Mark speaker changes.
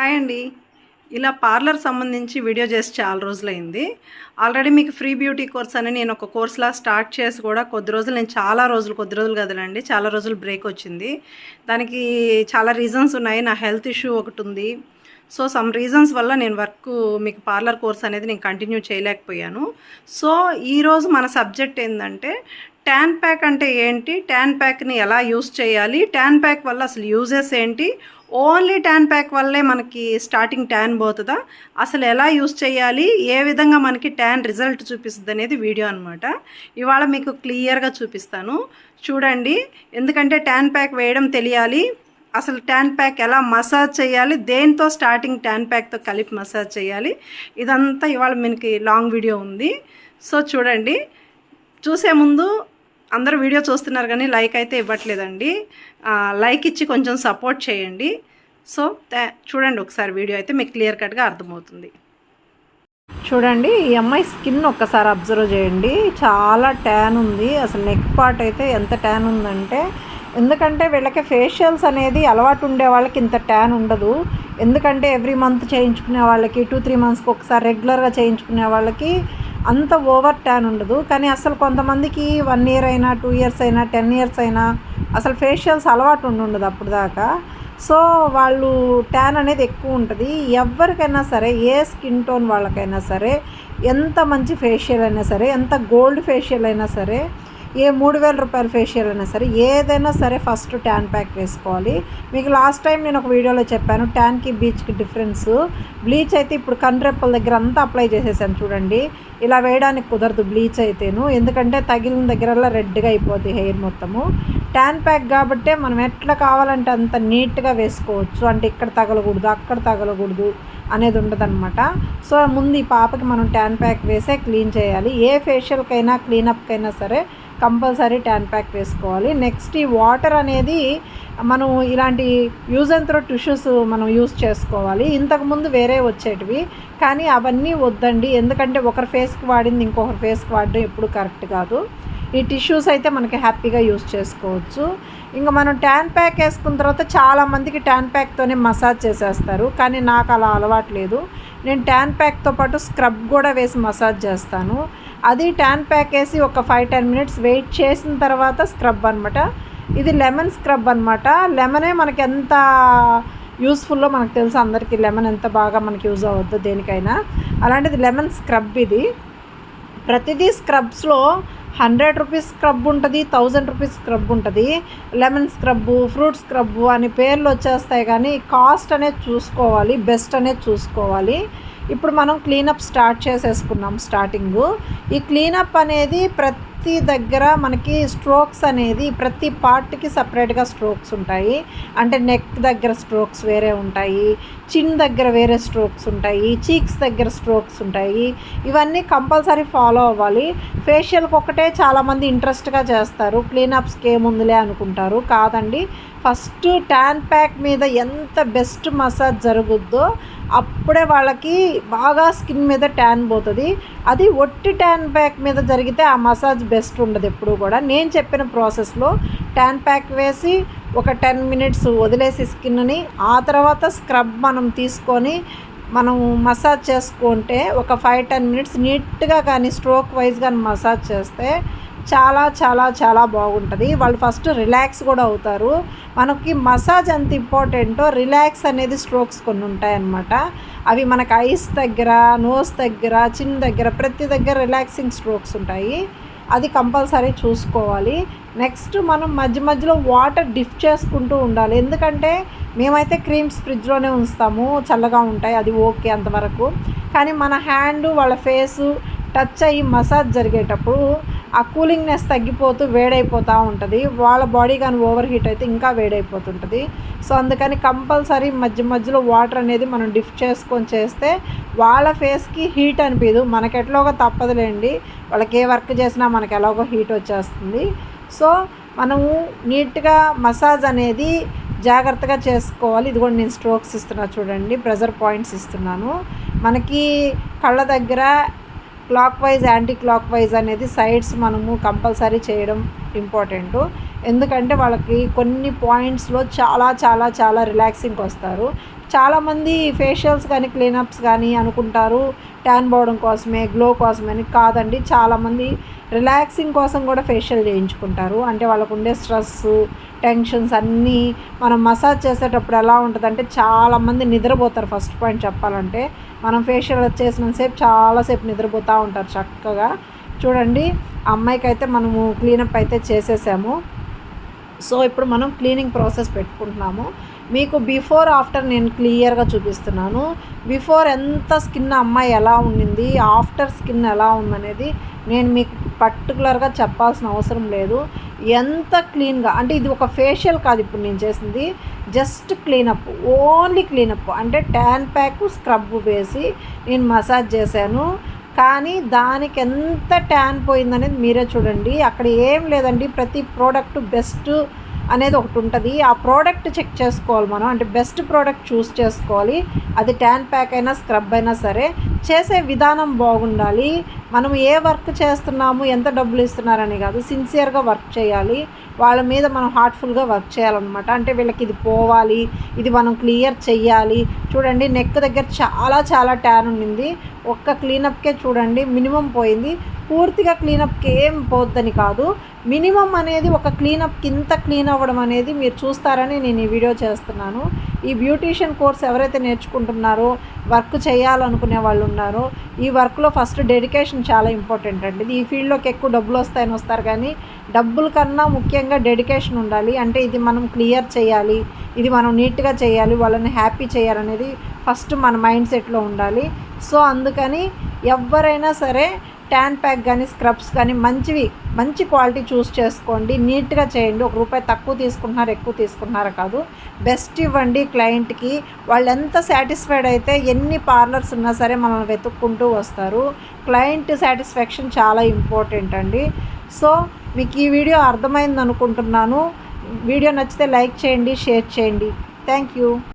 Speaker 1: Hi అండి. ఇలా parlour సంబంధించి వీడియో చేసి చాలా రోజులైంది. ఆల్రెడీ మీకు ఫ్రీ బ్యూటీ కోర్స్ అని నేను ఒక కోర్స్లా స్టార్ట్ చేసి కూడా కొద్ది రోజులు నేను చాలా రోజులు కొద్ది రోజులు కదలండి. చాలా రోజులు బ్రేక్ వచ్చింది. దానికి చాలా రీజన్స్ ఉన్నాయి. నా హెల్త్ ఇష్యూ ఒకటి ఉంది. సో సమ్ రీజన్స్ వల్ల నేను వర్క్ మీకు పార్లర్ కోర్స్ అనేది నేను కంటిన్యూ చేయలేకపోయాను. సో ఈరోజు మన సబ్జెక్ట్ ఏంటంటే ట్యాన్ ప్యాక్ అంటే ఏంటి? ట్యాన్ ప్యాక్ని ఎలా యూస్ చేయాలి? ట్యాన్ ప్యాక్ వల్ల అసలు యూజెస్ ఏంటి? ఓన్లీ ట్యాన్ ప్యాక్ వల్లే మనకి స్టార్టింగ్ ట్యాన్ పోతుందా? అసలు ఎలా యూస్ చేయాలి? ఏ విధంగా మనకి ట్యాన్ రిజల్ట్ చూపిస్తుంది అనేది వీడియో అనమాట ఇవాళ మీకు క్లియర్గా చూపిస్తాను. చూడండి. ఎందుకంటే ట్యాన్ ప్యాక్ వేయడం తెలియాలి. అసలు ట్యాన్ ప్యాక్ ఎలా మసాజ్ చేయాలి? దేంతో స్టార్టింగ్ ట్యాన్ ప్యాక్తో కలిపి మసాజ్ చేయాలి? ఇదంతా ఇవాళ మనకి లాంగ్ వీడియో ఉంది. సో చూడండి. చూసే ముందు అందరూ వీడియో చూస్తున్నారు కానీ లైక్ అయితే ఇవ్వట్లేదండి. లైక్ ఇచ్చి కొంచెం సపోర్ట్ చేయండి. సో చూడండి ఒకసారి వీడియో అయితే మీకు క్లియర్ కట్గా అర్థమవుతుంది.
Speaker 2: చూడండి ఈ అమ్మాయి స్కిన్ ఒక్కసారి అబ్జర్వ్ చేయండి. చాలా ట్యాన్ ఉంది. అసలు నెక్ పార్ట్ అయితే ఎంత ట్యాన్ ఉందంటే ఎందుకంటే వీళ్ళకి ఫేషియల్స్ అనేది అలవాటు ఉండే వాళ్ళకి ఇంత ట్యాన్ ఉండదు. ఎందుకంటే ఎవ్రీ మంత్ చేయించుకునే వాళ్ళకి టూ త్రీ మంత్స్కి ఒకసారి రెగ్యులర్గా చేయించుకునే వాళ్ళకి అంత ఓవర్ ట్యాన్ ఉండదు. కానీ అసలు కొంతమందికి వన్ ఇయర్ అయినా టూ ఇయర్స్ అయినా టెన్ ఇయర్స్ అయినా అసలు ఫేషియల్స్ అలవాటు ఉండదు అప్పుడు దాకా. సో వాళ్ళు ట్యాన్ అనేది ఎక్కువ ఉంటుంది. ఎవరికైనా సరే ఏ స్కిన్ టోన్ వాళ్ళకైనా సరే ఎంత మంచి ఫేషియల్ అయినా సరే ఎంత గోల్డ్ ఫేషియల్ అయినా సరే ఏ మూడు వేల రూపాయల ఫేషియల్ అయినా సరే ఏదైనా సరే ఫస్ట్ ట్యాన్ ప్యాక్ వేసుకోవాలి. మీకు లాస్ట్ టైం నేను ఒక వీడియోలో చెప్పాను ట్యాన్కి బీచ్కి డిఫరెన్స్ బ్లీచ్ అయితే ఇప్పుడు కండ్రెప్పల దగ్గర అంతా అప్లై చేసేసాను చూడండి. ఇలా వేయడానికి కుదరదు బ్లీచ్ అయితేను. ఎందుకంటే తగిలిన దగ్గరల్లా రెడ్గా అయిపోతుంది హెయిర్ మొత్తము. ట్యాన్ ప్యాక్ కాబట్టే మనం ఎట్లా కావాలంటే అంత నీట్గా వేసుకోవచ్చు. అంటే ఇక్కడ తగలకూడదు అక్కడ తగలకూడదు. అనేది ఉండదన్నమాట. సో ముందు ఈ పాపకి మనం ట్యాన్ ప్యాక్ వేసే క్లీన్ చేయాలి. ఏ ఫేషియల్కైనా క్లీనప్కైనా సరే కంపల్సరీ ట్యాన్ ప్యాక్ వేసుకోవాలి. నెక్స్ట్ ఈ వాటర్ అనేది మనం ఇలాంటి యూజ్ అండ్ త్రో టిష్యూస్ మనం యూజ్ చేసుకోవాలి. ఇంతకుముందు వేరే వచ్చేటివి. కానీ అవన్నీ వద్దండి. ఎందుకంటే ఒకరి ఫేస్కి వాడింది ఇంకొకరి ఫేస్కి వాడడం ఎప్పుడు కరెక్ట్ కాదు. ఈ టిష్యూస్ అయితే మనకి హ్యాపీగా యూస్ చేసుకోవచ్చు. ఇంకా మనం ట్యాన్ ప్యాక్ వేసుకున్న తర్వాత చాలామందికి ట్యాన్ ప్యాక్తోనే మసాజ్ చేసేస్తారు. కానీ నాకు అలా అలవాటు లేదు. నేను ట్యాన్ ప్యాక్తో పాటు స్క్రబ్ కూడా వేసి మసాజ్ చేస్తాను. అది ట్యాన్ ప్యాక్ వేసి ఒక ఫైవ్ టెన్ మినిట్స్ వెయిట్ చేసిన తర్వాత స్క్రబ్ అనమాట ఇది లెమన్ స్క్రబ్ అనమాట లెమనే మనకి ఎంత యూస్ఫుల్లో మనకు తెలుసు అందరికీ. లెమన్ ఎంత బాగా మనకి యూజ్ అవ్వద్దు దేనికైనా. అలాంటిది లెమన్ స్క్రబ్ ఇది. ప్రతిదీ స్క్రబ్స్లో హండ్రెడ్ రూపీస్ స్క్రబ్ ఉంటుంది థౌజండ్ రూపీస్ స్క్రబ్ ఉంటుంది. లెమన్ స్క్రబ్బు ఫ్రూట్ స్క్రబ్బు అని పేర్లు వచ్చేస్తాయి కానీ కాస్ట్ అనేది చూసుకోవాలి బెస్ట్ అనేది చూసుకోవాలి. ఇప్పుడు మనం క్లీనప్ స్టార్ట్ చేసేసుకున్నాం స్టార్టింగు. ఈ క్లీనప్ అనేది ప్రతి ప్రతి దగ్గర మనకి స్ట్రోక్స్ అనేది ప్రతి పార్ట్కి సపరేట్గా స్ట్రోక్స్ ఉంటాయి. అంటే నెక్ దగ్గర స్ట్రోక్స్ వేరే ఉంటాయి. చిన్ దగ్గర వేరే స్ట్రోక్స్ ఉంటాయి. చీక్స్ దగ్గర స్ట్రోక్స్ ఉంటాయి. ఇవన్నీ కంపల్సరీ ఫాలో అవ్వాలి. ఫేషియల్కి ఒకటే చాలామంది ఇంట్రెస్ట్గా చేస్తారు. క్లీనప్స్కి ఏముందిలే అనుకుంటారు. కాదండి. ఫస్ట్ ట్యాన్ ప్యాక్ మీద ఎంత బెస్ట్ మసాజ్ జరుగుద్దో అప్పుడే వాళ్ళకి బాగా స్కిన్ మీద ట్యాన్ పోతుంది. అది ఒట్టి ట్యాన్ ప్యాక్ మీద జరిగితే ఆ మసాజ్ బెస్ట్ ఉండదు ఎప్పుడు కూడా. నేను చెప్పిన ప్రాసెస్లో ట్యాన్ ప్యాక్ వేసి ఒక టెన్ మినిట్స్ వదిలేసి స్కిన్ని ఆ తర్వాత స్క్రబ్ మనం తీసుకొని మనం మసాజ్ చేసుకుంటే ఒక ఫైవ్ టెన్ మినిట్స్ నీట్గా కానీ స్ట్రోక్ వైజ్ కానీ మసాజ్ చేస్తే చాలా చాలా చాలా బాగుంటుంది. వాళ్ళు ఫస్ట్ రిలాక్స్ కూడా అవుతారు. మనకి మసాజ్ ఎంత ఇంపార్టెంటో రిలాక్స్ అనేది స్ట్రోక్స్ కొన్ని ఉంటాయన్నమాట. అవి మనకి ఐస్ దగ్గర నోస్ దగ్గర చిన్ దగ్గర ప్రతి దగ్గర రిలాక్సింగ్ స్ట్రోక్స్ ఉంటాయి. అది కంపల్సరీ చూసుకోవాలి. నెక్స్ట్ మనం మధ్య మధ్యలో వాటర్ డిఫ్ చేసుకుంటూ ఉండాలి. ఎందుకంటే మేమైతే క్రీమ్స్ ఫ్రిడ్జ్లోనే ఉంచుతాము. చల్లగా ఉంటాయి. అది ఓకే అంతవరకు. కానీ మన హ్యాండ్ వాళ్ళ ఫేసు టచ్ అయ్యి మసాజ్ జరిగేటప్పుడు ఆ కూలింగ్నెస్ తగ్గిపోతూ వేడైపోతూ ఉంటుంది. వాళ్ళ బాడీ కానీ ఓవర్ హీట్ అయితే ఇంకా వేడైపోతుంటుంది. సో అందుకని కంపల్సరీ మధ్య మధ్యలో వాటర్ అనేది మనం డిఫ్ చేసుకొని చేస్తే వాళ్ళ ఫేస్కి హీట్ అనిపించదు మనకి ఎట్లాగో తప్పదులేండి. వాళ్ళకి ఏ వర్క్ చేసినా మనకి ఎలాగో హీట్ వచ్చేస్తుంది. సో మనము నీట్గా మసాజ్ అనేది జాగ్రత్తగా చేసుకోవాలి. ఇది కూడా నేను స్ట్రోక్స్ ఇస్తున్నా చూడండి. ప్రెజర్ పాయింట్స్ ఇస్తున్నాను. మనకి కళ్ళ దగ్గర clockwise anti clock wise అనేది సైడ్స్ మనము కంపల్సరీ చేయడం ఇంపార్టెంట్. ఎందుకంటే వాళ్ళకి కొన్ని పాయింట్స్లో చాలా చాలా చాలా రిలాక్సింగ్కి వస్తారు. చాలామంది ఫేషియల్స్ కానీ క్లీనప్స్ కానీ అనుకుంటారు. ట్యాన్ పోవడం కోసమే గ్లో కోసమని కాదండి. చాలామంది రిలాక్సింగ్ కోసం కూడా ఫేషియల్ చేయించుకుంటారు. అంటే వాళ్ళకు ఉండే స్ట్రెస్ టెన్షన్స్ అన్నీ మనం మసాజ్ చేసేటప్పుడు ఎలా ఉంటుందంటే చాలామంది నిద్రపోతారు ఫస్ట్ పాయింట్ చెప్పాలంటే. మనం ఫేషియల్ చేసినంతసేపు చాలాసేపు నిద్రపోతూ ఉంటారు చక్కగా. చూడండి అమ్మాయికి అయితే మనము క్లీనప్ అయితే చేసేసాము. సో ఇప్పుడు మనం క్లీనింగ్ ప్రాసెస్ పెట్టుకుంటున్నాము. మీకు బిఫోర్ ఆఫ్టర్ నేను క్లియర్గా చూపిస్తున్నాను. బిఫోర్ ఎంత స్కిన్ అమ్మాయి ఎలా ఉండింది ఆఫ్టర్ స్కిన్ ఎలా ఉందనేది నేను మీకు పర్టికులర్గా చెప్పాల్సిన అవసరం లేదు. ఎంత క్లీన్గా అంటే ఇది ఒక ఫేషియల్ కాదు ఇప్పుడు నేను చేసింది. జస్ట్ క్లీనప్ ఓన్లీ క్లీనప్ అంటే ట్యాన్ ప్యాక్ స్క్రబ్ వేసి నేను మసాజ్ చేశాను. కానీ దానికి ఎంత ట్యాన్ పోయిందనేది మీరే చూడండి. అక్కడ ఏం లేదండి. ప్రతి ప్రోడక్ట్ బెస్ట్ అనేది ఒకటి ఉంటుంది. ఆ ప్రోడక్ట్ చెక్ చేసుకోవాలి మనం. అంటే బెస్ట్ ప్రోడక్ట్ చూస్ చేసుకోవాలి. అది ట్యాన్ ప్యాక్ అయినా స్క్రబ్ అయినా సరే చేసే విధానం బాగుండాలి. మనం ఏ వర్క్ చేస్తున్నాము ఎంత డబ్బులు ఇస్తున్నారని కాదు. సిన్సియర్గా వర్క్ చేయాలి. వాళ్ళ మీద మనం హార్ట్ఫుల్గా వర్క్ చేయాలన్నమాట. అంటే వీళ్ళకి ఇది పోవాలి. ఇది మనం క్లియర్ చెయ్యాలి. చూడండి నెక్ దగ్గర చాలా చాలా ట్యాన్ ఉండింది. ఒక్క క్లీనప్కే చూడండి మినిమం పోయింది. పూర్తిగా క్లీనప్కి ఏం పోద్దని కాదు. మినిమం అనేది ఒక క్లీనప్కి ఇంత క్లీన్ అవ్వడం అనేది మీరు చూస్తారని నేను ఈ వీడియో చేస్తున్నాను. ఈ బ్యూటీషియన్ కోర్స్ ఎవరైతే నేర్చుకుంటున్నారో వర్క్ చేయాలనుకునే వాళ్ళు ఉన్నారో ఈ వర్క్లో ఫస్ట్ డెడికేషన్ చాలా ఇంపార్టెంట్ అండి. ఈ ఫీల్డ్లోకి ఎక్కువ డబ్బులు వస్తాయని వస్తారు కానీ డబ్బుల కన్నా ముఖ్యంగా డెడికేషన్ ఉండాలి. అంటే ఇది మనం క్లియర్ చేయాలి ఇది మనం నీట్గా చేయాలి వాళ్ళని హ్యాపీ చేయాలనేది ఫస్ట్ మన మైండ్ సెట్లో ఉండాలి. సో అందుకని ఎవరైనా సరే ట్యాన్ ప్యాక్ కానీ స్క్రబ్స్ కానీ మంచివి మంచి క్వాలిటీ చూస్ చేసుకోండి నీట్గా చేయండి. ఒక రూపాయి తక్కువ తీసుకుంటున్నారు ఎక్కువ తీసుకున్నారు కాదు. బెస్ట్ ఇవ్వండి క్లయింట్కి. వాళ్ళు ఎంత సాటిస్ఫైడ్ అయితే ఎన్ని పార్లర్స్ ఉన్నా సరే మనల్ని వెతుక్కుంటూ వస్తారు. క్లయింట్ సాటిస్ఫాక్షన్ చాలా ఇంపార్టెంట్ అండి. సో మీకు ఈ వీడియో అర్థమైంది అనుకుంటున్నాను వీడియో నచ్చితే లైక్ చేయండి షేర్ చేయండి. Thank you.